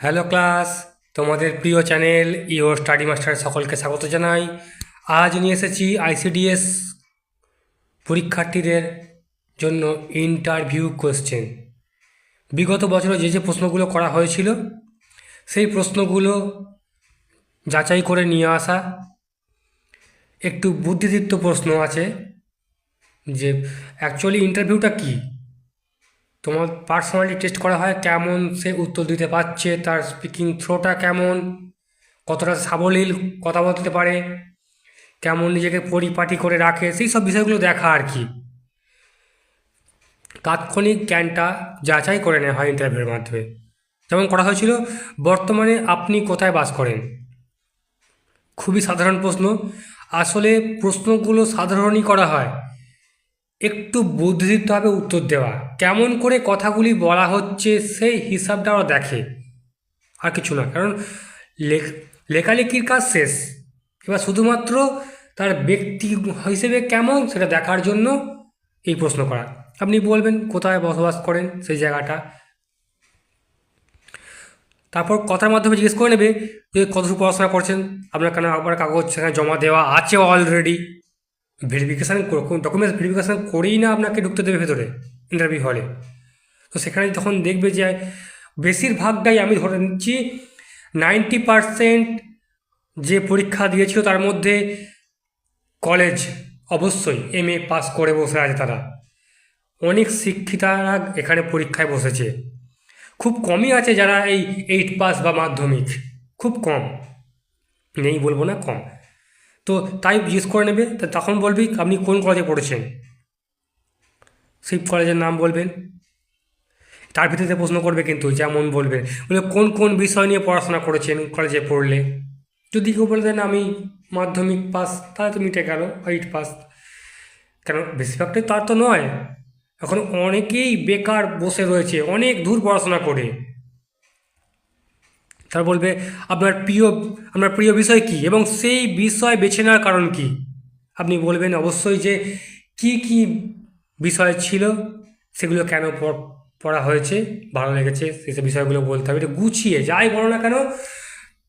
Hello class, তোমাদের প্রিয় channel ইও স্টাডি মাস্টার সকলকে স্বাগত জানাই। আজ নিয়ে এসেছি আইসিডিএস পরীক্ষার্থীদের জন্য ইন্টারভিউ কোশ্চেন। বিগত বছরে যে যে প্রশ্নগুলো করা হয়েছিল, সেই প্রশ্নগুলো যাচাই করে নিয়ে আসা একটু বুদ্ধিদীপ্ত প্রশ্ন আছে যে অ্যাকচুয়ালি ইন্টারভিউটা কী? তোমার পার্সোনালি টেস্ট করা হয় কেমন সে উত্তর দিতে পারছে, তার স্পিকিং থ্রোটা কেমন, কতটা সাবলীল কথা বলতে পারে, কেমন নিজেকে পরিপাটি করে রাখে, সেই সব বিষয়গুলো দেখা আর কি। তাৎক্ষণিক জ্ঞানটা যাচাই করে নেওয়া হয় ইন্টারভিউর মাধ্যমে। যেমন করা হয়েছিল, বর্তমানে আপনি কোথায় বাস করেন? খুবই সাধারণ প্রশ্ন। আসলে প্রশ্নগুলো সাধারণই করা হয়। একটু বুদ্ধিদীপ্তভাবে উত্তর দেওয়া। কেমন করে কথাগুলি বলা হচ্ছে সেই হিসাবটা ওরা দেখে। আর কিছু না, কারণ লেখ- লেখালেখির কাজ শেষ। এবার শুধুমাত্র তার ব্যক্তি হিসেবে কেমন সেটা দেখার জন্য এই প্রশ্ন করা। আপনি বলবেন, কোথায় বসবাস করেন, সেই জায়গাটা। তারপর কথার মাধ্যমে জিজ্ঞেস করে নেবে যে কতটুকু পড়াশোনা করছেন, আপনার কেন আপনার কাগজ সেখানে জমা দেওয়া আছে অলরেডি ভেরিফিকেশান ডকুমেন্টস ভেরিফিকেশান করেই না আপনাকে ঢুকতে দেবে ভেতরে ইন্টারভিউ হলে তো সেখানে তখন দেখবে যে বেশিরভাগটাই আমি ধরে নিচ্ছি নাইনটি পারসেন্ট যে পরীক্ষা দিয়েছিল তার মধ্যে কলেজ অবশ্যই এম এ পাস করে বসে আছে তারা। অনেক শিক্ষিতারা এখানে পরীক্ষায় বসেছে। খুব কমই আছে যারা এই এইট পাস বা মাধ্যমিক, খুব কম। নেই বলব না, কম। তো তাই জিজ্ঞেস করে নেবে তখন বলবি আপনি কোন কলেজে পড়েছেন? সেই কলেজের নাম বলবেন তার ভিত্তিতে প্রশ্ন করবে কিন্তু, যেমন বলবেন বলে কোন কোন বিষয় নিয়ে পড়াশোনা করেছেন কলেজে পড়লে? যদি কেউ বলে দেন আমি মাধ্যমিক পাস তাহলে তো মিটে গেল এইট পাস কেন, বেশিরভাগটাই তার তো নয়। এখন অনেকেই বেকার বসে রয়েছে, অনেক দূর পড়াশোনা করে। তার বলবে, আপনার প্রিয় আপনার প্রিয় বিষয় কী? এবং সেই বিষয় বেছে নেওয়ার কারণ কি? আপনি বলবেন, অবশ্যই যে কি কি বিষয় ছিল, সেগুলো কেন পড়- হয়েছে, ভালো লেগেছে সেসব বিষয়গুলো বলতে হবে। এটা গুছিয়ে, যাই বলো না কেন,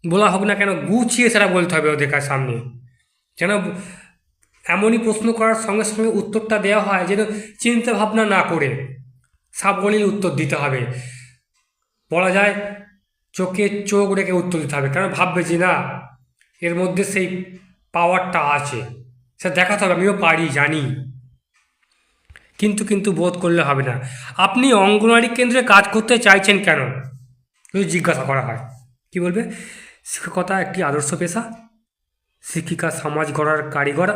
বলা হোক না কেন, গুছিয়ে সেটা বলতে হবে ওদের কাছে সামনে। যেন এমনই প্রশ্ন করার সঙ্গে সঙ্গে উত্তরটা দেওয়া হয়, যেন চিন্তা ভাবনা না করে, সাবলীল উত্তর দিতে হবে। বলা যায় চোখে চোখ রেখে উত্তর দিতে হবে। কারণ ভাববে যে না, এর মধ্যে সেই পাওয়ারটা আছে। সেটা দেখাতে হবে, আমিও পারি, জানি। কিন্তু কিন্তু বোধ করলে হবে না। আপনি অঙ্গনওয়াড়ি কেন্দ্রে কাজ করতে চাইছেন কেন? যদি জিজ্ঞাসা করা হয়। কি বলবে? শিক্ষকতা একটি আদর্শ পেশা। শিক্ষিকা সমাজ গড়ার কারিগর।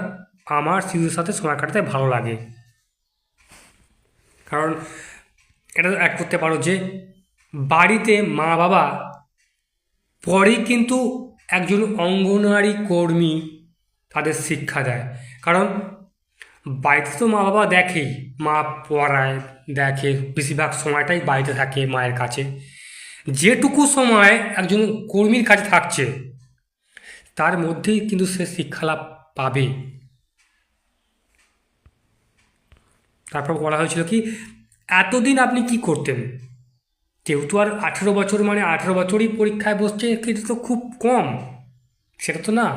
আমার শিশুর সাথে সময় কাটাতে ভালো লাগে। কারণ, এটা অ্যাড করতে পারো যে বাড়িতে মা বাবা, পরেই কিন্তু একজন অঙ্গনওয়াড়ি কর্মী তাদের শিক্ষা দেয়। কারণ বাড়িতে তো মা বাবা দেখেই, মা পড়ায়, দেখে, বেশিরভাগ সময়টাই বাড়িতে থাকে মায়ের কাছে। যেটুকু সময় একজন কর্মীর কাছে থাকছে, তার মধ্যেই কিন্তু সে শিক্ষা লাভ পাবে। তারপর বলা হয়েছিল কি, এতদিন আপনি কি করতেন? কেউ তো আর আঠেরো বছর মানে আঠেরো বছরই পরীক্ষায় বসছে কিন্তু তো খুব কম। সেটা তো না।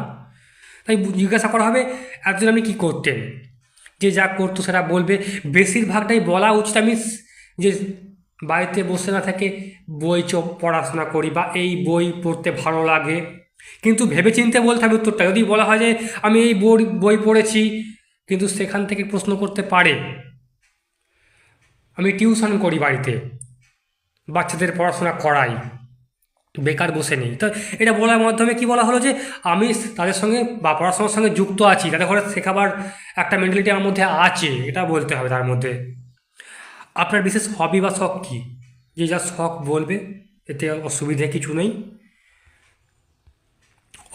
তাই জিজ্ঞাসা করা হবে, এতদিন আপনি কী করতেন? যে যা করতো সেটা বলবে। বেশিরভাগটাই বলা উচিত আমি যে বাড়িতে বসে না থাকে বই পড়াশোনা করি বা এই বই পড়তে ভালো লাগে। কিন্তু ভেবেচিন্তে বলতে হবে উত্তরটা। যদি বলা হয় যে আমি এই বই বই পড়েছি, কিন্তু সেখান থেকে প্রশ্ন করতে পারে। আমি টিউশন করি বাড়িতে। বাচ্চাদের পড়াশোনা করাই, বেকার বসে নেই। তো এটা বলার মাধ্যমে কি বলা হলো যে, আমি তাদের সঙ্গে বা পড়াশোনার সঙ্গে যুক্ত আছি, তাদের ঘরে শেখাবার একটা মেন্টালিটি আমার মধ্যে আছে, এটা বলতে হবে তার মধ্যে। আপনার বিশেষ হবি বা শখ কী? যে যা শখ বলবে, এতে অসুবিধে কিছু নেই।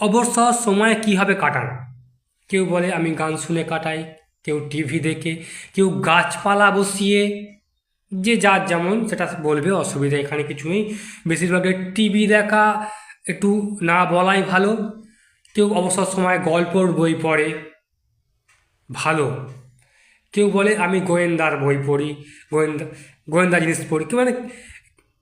অবসর সময় কীভাবে কাটান? কেউ বলে, আমি গান শুনে কাটাই, কেউ টিভি দেখে, কেউ গাছপালা বসিয়ে যে যার যেমন সেটা বলবে, অসুবিধা এখানে কিছু নেই। বেশিরভাগের টিভি দেখা একটু না বলাই ভালো। কেউ অবসর সময় গল্পর বই পড়ে, ভালো। কেউ বলে, আমি গোয়েন্দার বই পড়ি, গোয়েন্দা গোয়েন্দা জিনিস পড়ি। কেউ মানে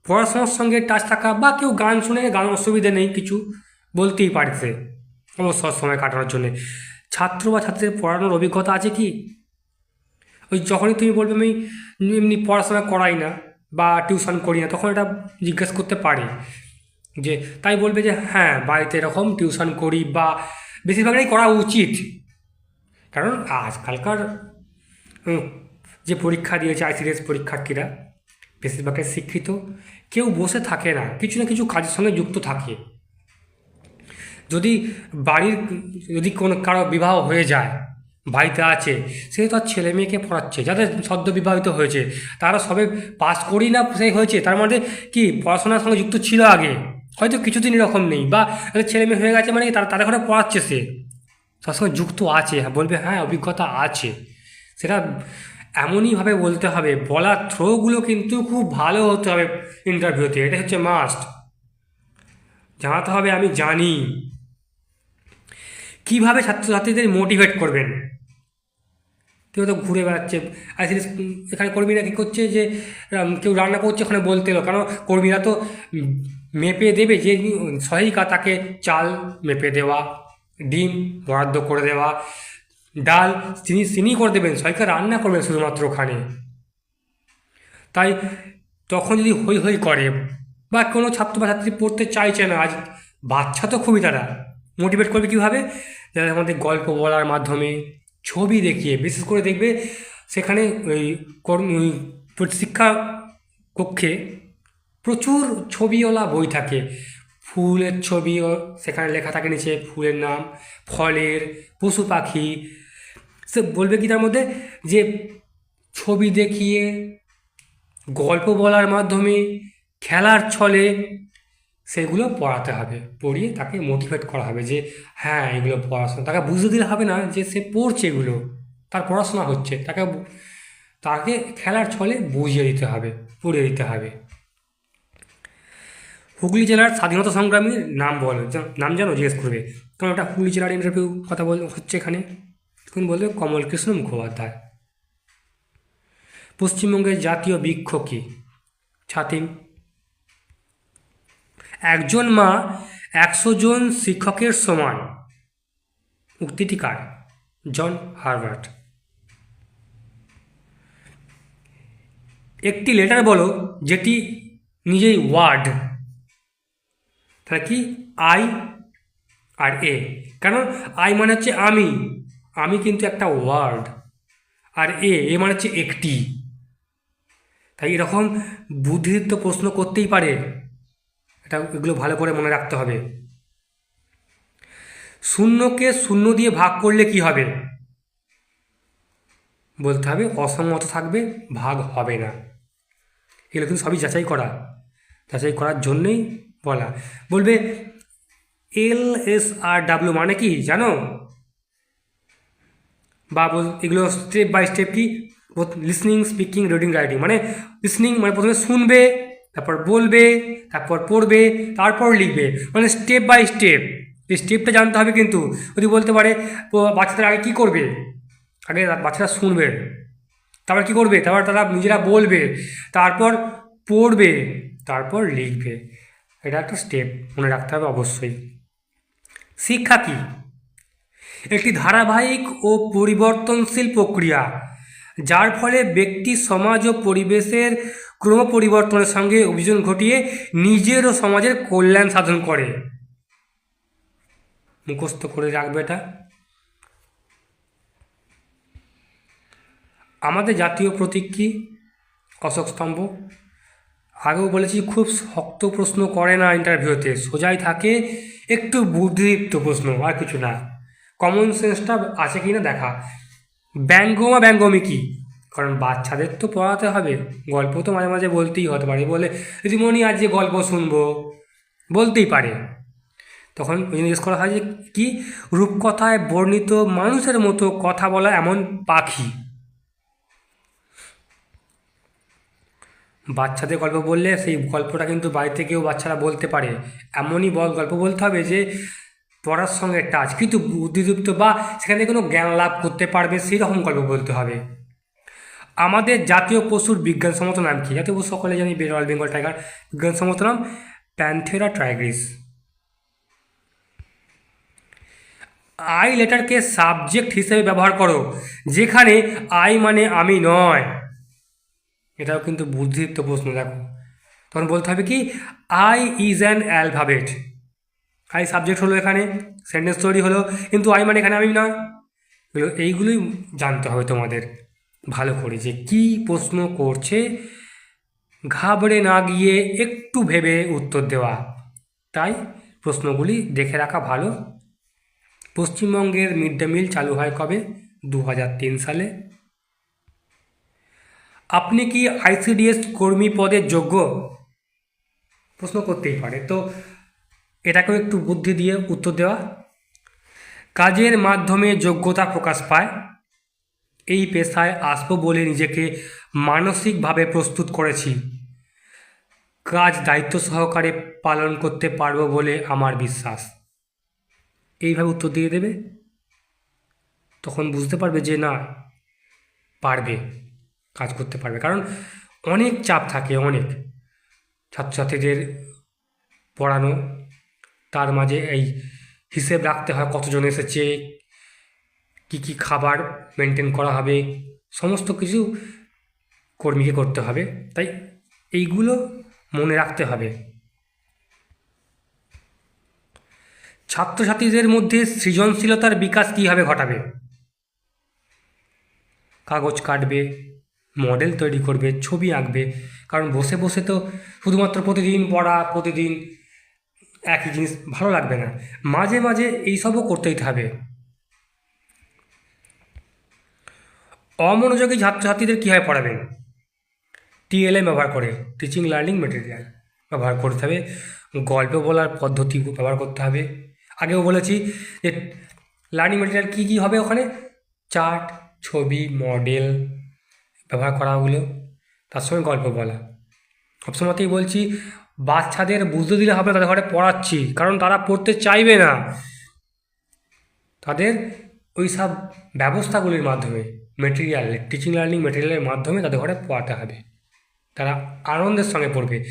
পড়াশোনার সঙ্গে টাচ থাকা বা কেউ গান শুনে, গান অসুবিধে নেই, কিছু বলতেই পারছে অবসর সময় কাটানোর জন্যে। ছাত্র বা ছাত্রীদের পড়ানোর অভিজ্ঞতা আছে কি? ওই যখনই তুমি বলবে আমি এমনি পড়াশোনা করাই না বা টিউশন করি না, তখন এটা জিজ্ঞেস করতে পারি যে, তাই বলবে যে হ্যাঁ বাড়িতে এরকম টিউশন করি বা বেশিরভাগটাই করা উচিত। কারণ আজকালকার যে পরীক্ষা দিয়েছে আইসিডিএস পরীক্ষার্থীরা, বেশিরভাগটাই শিক্ষিত। কেউ বসে থাকে না, কিছু না কিছু কাজের সঙ্গে যুক্ত থাকে। যদি বাড়ির, যদি কোনো কারও বিবাহ হয়ে যায় বাড়িতে আছে, সে তার ছেলে মেয়েকে পড়াচ্ছে, যাদের সদ্য বিবাহিত হয়েছে, তারা সবে পাস করি না সেই হয়েছে, তার মধ্যে কি পড়াশোনার সঙ্গে যুক্ত ছিল আগে? হয়তো কিছুদিন এরকম নেই, বা ছেলে মেয়ে হয়ে গেছে মানে তারা, তাদের ঘরে পড়াচ্ছে সে। তার সঙ্গে যুক্ত আছে হ্যাঁ বলবে হ্যাঁ অভিজ্ঞতা আছে। সেটা এমনইভাবে বলতে হবে, বলার থ্রোগুলো কিন্তু খুব ভালো হতে হবে ইন্টারভিউতে এটা হচ্ছে মাস্ট জানাতে হবে আমি জানি। কীভাবে ছাত্রছাত্রীদের মোটিভেট করবেন? কেউ তো ঘুরে বেড়াচ্ছে। আর এখানে কর্মীরা কী করছে যে কেউ রান্না করছে ওখানে বলতে এলো। কারণ কর্মীরা তো মেপে দেবে যে সহায়িকা তাকে চাল মেপে দেওয়া, ডিম বরাদ্দ করে দেওয়া, ডাল তিনি তিনি করে দেবেন সহায়িকা রান্না করবেন শুধুমাত্র ওখানে। তাই তখন যদি হই হই করে, বা কোনো ছাত্র বা ছাত্রী পড়তে চাইছে না, আজ বাচ্চা তো খুবই তারা। মোটিভেট করবে কীভাবে? যারা আমাদের গল্প বলার মাধ্যমে ছবি দেখিয়ে, বিশেষ করে দেখবে সেখানে ওই কর্ম- শিক্ষা কক্ষে প্রচুর ছবিওয়ালা বই থাকে। ফুলের ছবিও সেখানে লেখা থাকে নিচে ফুলের নাম, ফলের, পশু পাখি। সে বলবে কি তার মধ্যে? যে ছবি দেখিয়ে, গল্প বলার মাধ্যমে, খেলার ছলে সেগুলো পড়াতে হবে। পড়িয়ে তাকে মোটিভেট করা হবে যে হ্যাঁ এগুলো পড়াশোনা, তাকে বুঝতে দিলে হবে না যে সে পড়ছে এগুলো, তার পড়াশোনা হচ্ছে, তাকে তাকে খেলার ছলে বুঝিয়ে দিতে হবে, পড়িয়ে দিতে হবে। হুগলি জেলার স্বাধীনতা সংগ্রামীর নাম বল নাম জানো জিজ্ঞেস করবে? কারণ ওটা হুগলি জেলার ইন্টারভিউ কথা বল, হচ্ছে এখানে। তখন বলবে কমল কৃষ্ণ মুখোপাধ্যায়। পশ্চিমবঙ্গের জাতীয় বৃক্ষ কী? ছাতিম একজন মা একশো জন শিক্ষকের সমান। উক্তিটি কার? জন হারভার্ট একটি লেটার বলো যেটি নিজেই ওয়ার্ড। তাহলে কি? আই আর এ। কারণ আই মানে হচ্ছে আমি। আমি কিন্তু একটা ওয়ার্ড। আর এ এ মানে হচ্ছে একটি। তাই এরকম বুদ্ধিদীপ্ত প্রশ্ন করতেই পারে। এটা এগুলো ভালো করে মনে রাখতে হবে। শূন্যকে শূন্য দিয়ে ভাগ করলে কি হবে? বলতে হবে অসম্মত থাকবে, ভাগ হবে না। এগুলো কিন্তু সবই যাচাই করা। যাচাই করার জন্যই বলা। বলবে এল এস আর ডাব্লিউ মানে কি জানো? বা এগুলো স্টেপ বাই স্টেপ কি? লিসনিং স্পিকিং রিডিং রাইটিং মানে লিসনিং মানে প্রথমে শুনবে তারপর বলবে, তারপর পড়বে, তারপর লিখবে। মানে স্টেপ বাই স্টেপ এই স্টেপটা জানতে হবে কিন্তু। যদি বলতে পারে বাচ্চাদের আগে কী করবে? আগে বাচ্চারা শুনবে। তারপর কী করবে? তারপর তারা নিজেরা বলবে। তারপর পড়বে, তারপর লিখবে। এটা একটা স্টেপ মনে রাখতে হবে অবশ্যই। শিক্ষা কী? একটি ধারাবাহিক ও পরিবর্তনশীল প্রক্রিয়া, যার ফলে ব্যক্তি, সমাজ ও পরিবেশের ক্রম পরিবর্তনের সঙ্গে অভিযোজন ঘটিয়ে নিজের ও সমাজের কল্যাণ সাধন করে। মুখস্থ করে রাখবে এটা। আমাদের জাতীয় প্রতীক কি? অশোক স্তম্ভ। আগেও বলেছি, খুব শক্ত প্রশ্ন করে না ইন্টারভিউতে সোজাই থাকে, একটু বুদ্ধিদীপ্ত প্রশ্ন, আর কিছু না। কমন সেন্সটা আছে কি না দেখা। ব্যঙ্গমা ব্যঙ্গমি কি? কারণ বাচ্চাদের তো পড়াতে হবে। গল্প তো মাঝে মাঝে বলতেই হতে পারে। বলে দিদিমণি আজ যে গল্প শুনব। বলতেই পারে। তখন জিজ্ঞেস করা হয় যে, কি রূপকথায় বর্ণিত মানুষের মতো কথা বলা এমন পাখি? বাচ্চাদের গল্প বললে সেই গল্পটা কিন্তু বাড়িতে গিয়েও বাচ্চারা বলতে পারে। এমনই বল গল্প বলতে হবে যে, পড়ার সঙ্গে টাচ। কিন্তু বুদ্ধিদীপ্ত বা সেখানে কোনো জ্ঞান লাভ করতে পারবে সেই রকম গল্প বলতে হবে। আমাদের জাতীয় পশুর বিজ্ঞানসম্মত নাম কি? জাতীয় পশু সকলে জানি রয়্যাল বেঙ্গল টাইগার বিজ্ঞানসম্মত নাম প্যান্থেরা ট্রাইগ্রিস আই লেটারকে সাবজেক্ট হিসেবে ব্যবহার করো, যেখানে আই মানে আমি নয়। এটাও কিন্তু বুদ্ধিদীপ্ত প্রশ্ন, দেখো। তখন বলতে হবে কি I is an alphabet I subject হলো এখানে সেন্টেন্স তৈরি হলো, কিন্তু আই মানে এখানে আমি নয়। এইগুলোই জানতে হবে তোমাদের। ভালো করে যে কি প্রশ্ন করছে, ঘাবড়ে না গিয়ে একটু ভেবে উত্তর দেওয়া। তাই প্রশ্নগুলি দেখে রাখা ভালো। পশ্চিমবঙ্গের মিড ডে মিল চালু হয় কবে? দু হাজার তিন সালে। আপনি কি আইসিডিএস কর্মী পদের যোগ্য? প্রশ্ন করতেই পারে। তো এটাকেও একটু বুদ্ধি দিয়ে উত্তর দেওয়া। কাজের মাধ্যমে যোগ্যতা প্রকাশ পায়। এই পেশায় আসব বলে নিজেকে মানসিকভাবে প্রস্তুত করেছি। কাজ দায়িত্ব সহকারে পালন করতে পারব বলে আমার বিশ্বাস। এইভাবে উত্তর দিয়ে দেবে? তখন বুঝতে পারবে যে না, পারবে, কাজ করতে পারবে। কারণ অনেক চাপ থাকে, অনেক। ছাত্রছাত্রীদের পড়ানো, তার মাঝে এই হিসেব রাখতে হয় কতজন এসেছে কি কি খাবার মেনটেন করা হবে, সমস্ত কিছু কর্মীকে করতে হবে। তাই এইগুলো মনে রাখতে হবে। ছাত্রছাত্রীদের মধ্যে সৃজনশীলতার বিকাশ কীভাবে ঘটাবে? কাগজ কাটবে মডেল তৈরি করবে, ছবি আঁকবে, কারণ বসে বসে তো শুধুমাত্র প্রতিদিন পড়া, প্রতিদিন একই জিনিস ভালো লাগবে না। মাঝে মাঝে এইসবও করতেই হবে। অমনোযোগী ছাত্রছাত্রীদের কীভাবে পড়াবেন? টিএলএম ব্যবহার করে টিচিং লার্নিং মেটেরিয়াল ব্যবহার করতে হবে, গল্প বলার পদ্ধতি ব্যবহার করতে হবে। আগেও বলেছি যে লার্নিং মেটেরিয়াল কী কী হবে ওখানে? চার্ট ছবি মডেল ব্যবহার করা হলো, তার সঙ্গে গল্প বলা। সবসময়তেই বলছি, বাচ্চাদের বুঝতে দিলে হবে তাদের ঘরে পড়াচ্ছি, কারণ তারা পড়তে চাইবে না। তাদের ওই সব ব্যবস্থাগুলির মাধ্যমে মেটেরিয়াল টিচিং লার্নিং মেটেরিয়ালের মাধ্যমে তাদের ঘরে পড়াতে হবে। তারা আনন্দের সঙ্গে পড়বে।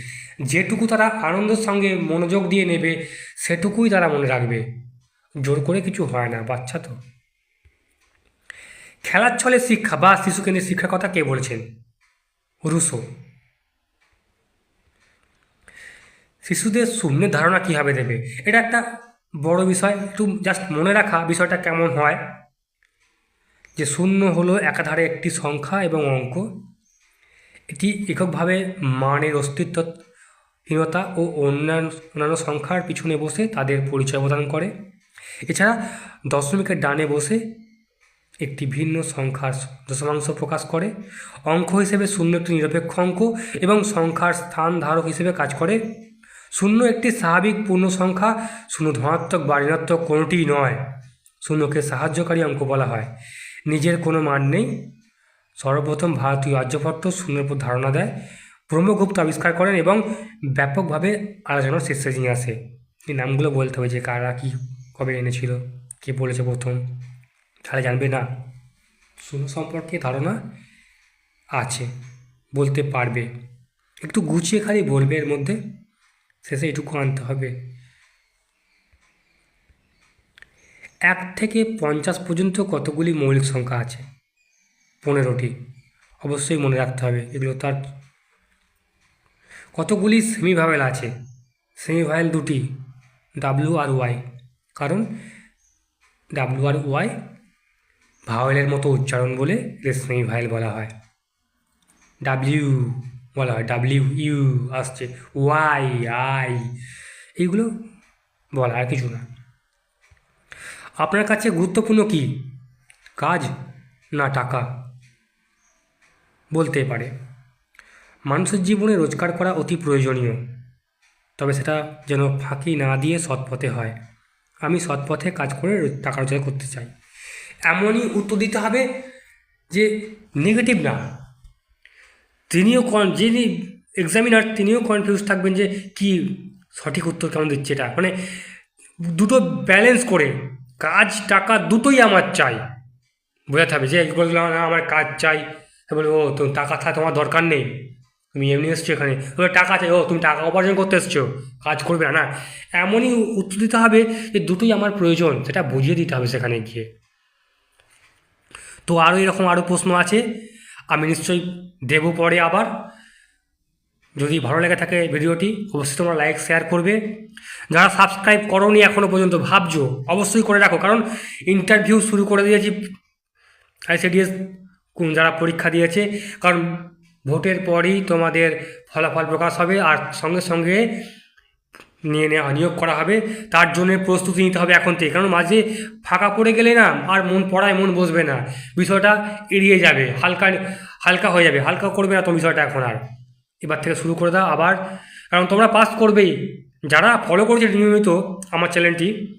যেটুকু তারা আনন্দের সঙ্গে মনোযোগ দিয়ে নেবে, সেটুকুই তারা মনে রাখবে। জোর করে কিছু হয় না, বাচ্চা তো। খেলার ছলে শিক্ষা বা শিশুকেন্দ্রিক শিক্ষার কথা কে বলেছেন? রুশো। শিশুদের শূন্যের ধারণা কীভাবে দেবে? এটা একটা বড় বিষয়। একটু জাস্ট মনে রাখা বিষয়টা কেমন হয়। যে শূন্য হলো একাধারে একটি সংখ্যা এবং অঙ্ক। এটি এককভাবে মানের অস্তিত্বহীনতা ও অন্যান্য অন্যান্য সংখ্যার পিছনে বসে তাদের পরিচয় প্রদান করে। এছাড়া দশমিকের ডানে বসে একটি ভিন্ন সংখ্যার দশমাংশ প্রকাশ করে। অঙ্ক হিসেবে শূন্য একটি নিরপেক্ষ অঙ্ক এবং সংখ্যার স্থান ধারক হিসেবে কাজ করে। শূন্য একটি স্বাভাবিক পূর্ণ সংখ্যা, শূন্য ধনাত্মক বা ঋণাত্মক কোনোটিই নয়। শূন্যকে সাহায্যকারী অঙ্ক বলা হয়। নিজের কোনো মান নেই। সর্বপ্রথম ভারতীয় আর্যভট্ট শূন্যের উপর ধারণা দেয়। ব্রহ্মগুপ্ত আবিষ্কার করেন এবং ব্যাপকভাবে আলোচনার শীর্ষে নিয়ে আসে। এই নামগুলো বলতে হবে যে কারা কী কবে এনেছিল, কে বলেছে প্রথম তাহলে জানবে না। শূন্য সম্পর্কে ধারণা আছে, বলতে পারবে। একটু গুছিয়ে খালি বলবে এর মধ্যে। শেষে এটুকু আনতে হবে। এক থেকে পঞ্চাশ পর্যন্ত কতগুলি মৌলিক সংখ্যা আছে? পনেরোটি। অবশ্যই মনে রাখতে হবে এগুলো তার কতগুলি সেমিভাওয়েল আছে? সেমিভাওয়েল দুটি ডাব্লিউ আর ওয়াই কারণ ডাব্লিউ আর ওয়াই ভাওয়েলের মতো উচ্চারণ বলে এদের সেমিভাওয়েল বলা হয়। ডাব্লিউ বলা হয় ডাব্লিউ ইউ আসছে ওয়াই আই এইগুলো বলা আর কিছু না। আপনার কাছে গুরুত্বপূর্ণ কি? কাজ না টাকা? বলতে পারে। মানুষের জীবনে রোজগার করা অতি প্রয়োজনীয়। তবে সেটা যেন ফাঁকি না দিয়ে সৎপথে হয়। আমি সৎপথে কাজ করে টাকা রোজগার করতে চাই। এমনই উত্তর দিতে হবে যে নেগেটিভ না। তিনিও কন যিনি এক্সামিনার তিনিও কনফিউজ থাকবেন যে কি সঠিক উত্তর কেমন দিচ্ছে এটা। মানে দুটো ব্যালেন্স করে কাজ, টাকা দুটোই আমার চাই। বোঝাতে হবে যে আমার কাজ চাই। বলে, ও, তো টাকা থা তোমার দরকার নেই। তুমি এমনি এসছো এখানে। এবার টাকা চাই, ও, তুমি টাকা উপার্জন করতে এসছো। কাজ করবে না। এমনই উত্তর দিতে হবে যে, দুটোই আমার প্রয়োজন, সেটা বুঝিয়ে দিতে হবে সেখানে গিয়ে। তো আরও এরকম আরও প্রশ্ন আছে। আমি নিশ্চয়ই দেবো পরে আবার। যদি ভালো লেগে থাকে ভিডিওটি, অবশ্যই তোমরা লাইক শেয়ার করবে। যারা সাবস্ক্রাইব করোনি এখনও পর্যন্ত, ভাবছ, অবশ্যই করে রাখো, কারণ ইন্টারভিউ শুরু করে দিয়েছি আইসিডিএস যারা পরীক্ষা দিয়েছে, কারণ ভোটের পরই তোমাদের ফলাফল প্রকাশ হবে, আর সঙ্গে সঙ্গে নিয়ে নেওয়া, নিয়োগ করা হবে। তার জন্য প্রস্তুতি নিতে হবে এখন থেকে, কারণ মাঝে ফাঁকা পড়ে গেলে না, আর মন পড়ায় মন বসবে না। বিষয়টা এড়িয়ে যাবে, হালকা হালকা হয়ে যাবে, হালকা করবে না তো বিষয়টা এখন আর। এবার থেকে শুরু করে দাও আবার। কারণ তোমরা পাস করবেই। যারা ফলো করছে নিয়মিত আমার চ্যানেলটি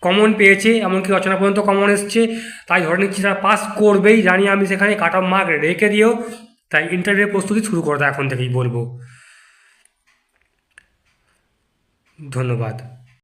কমন পেয়েছে, এমনকি রচনা পর্যন্ত কমন এসছে। তাই ধরে নিচ্ছি তারা পাস করবেই, জানি আমি সেখানে কাট অফ মার্ক রেখে দিও। তাই ইন্টারভিউ প্রস্তুতি শুরু করে দাও এখন থেকেই বলব। ধন্যবাদ।